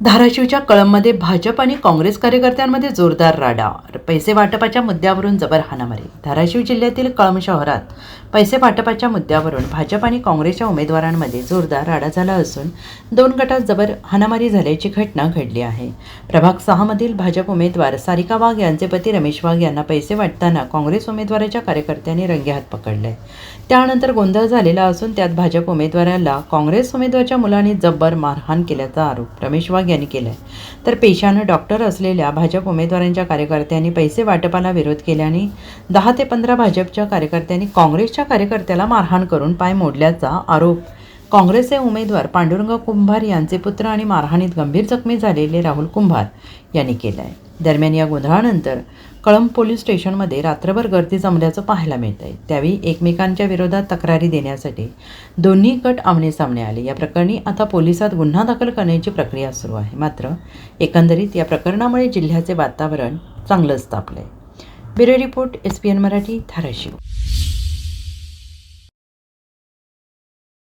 धाराशिवच्या कळंबमध्ये भाजप आणि काँग्रेस कार्यकर्त्यांमध्ये जोरदार राडा. पैसे वाटपाच्या मुद्द्यावरून जबर हाणामारी. धाराशिव जिल्ह्यातील कळंब शहरात पैसे वाटपाच्या मुद्द्यावरून भाजप आणि काँग्रेसच्या उमेदवारांमध्ये जोरदार राडा झाला असून दोन गटात जबर हाणामारी झाल्याची घटना घडली आहे. प्रभाग सहामधील भाजप उमेदवार सारिका वाघ यांचे पती रमेश वाघ यांना पैसे वाटताना काँग्रेस उमेदवाराच्या कार्यकर्त्यांनी रंगेहात पकडले. त्यानंतर गोंधळ झालेला असून त्यात भाजप उमेदवाराला काँग्रेस उमेदवाराच्या मुलांनी जब्बर मारहाण केल्याचा आरोप. रमेश वाघ यांनी केलाय. तर पेशानं डॉक्टर असलेल्या भाजप उमेदवारांच्या कार्यकर्त्यांनी पैसे वाटपाला विरोध केल्याने दहा ते पंधरा भाजपच्या कार्यकर्त्यांनी काँग्रेसच्या कार्यकर्त्याला मारहाण करून पाय मोडल्याचा आरोप काँग्रेसचे उमेदवार पांडुरंग कुंभार यांचे पुत्र आणि मारहाणीत गंभीर जखमी झालेले राहुल कुंभार यांनी केलं आहे दरम्यान या गोंधळानंतर कळंब पोलीस स्टेशनमध्ये रात्रभर गर्दी जमल्याचं पाहायला मिळत आहे त्यावेळी एकमेकांच्या विरोधात तक्रारी देण्यासाठी दोन्ही गट आमनेसामने आले. या प्रकरणी आता पोलिसात गुन्हा दाखल करण्याची प्रक्रिया सुरू आहे. मात्र एकंदरीत या प्रकरणामुळे जिल्ह्याचे वातावरण चांगलंच तापलं आहे bureau report S P N Marathi Dharashiv.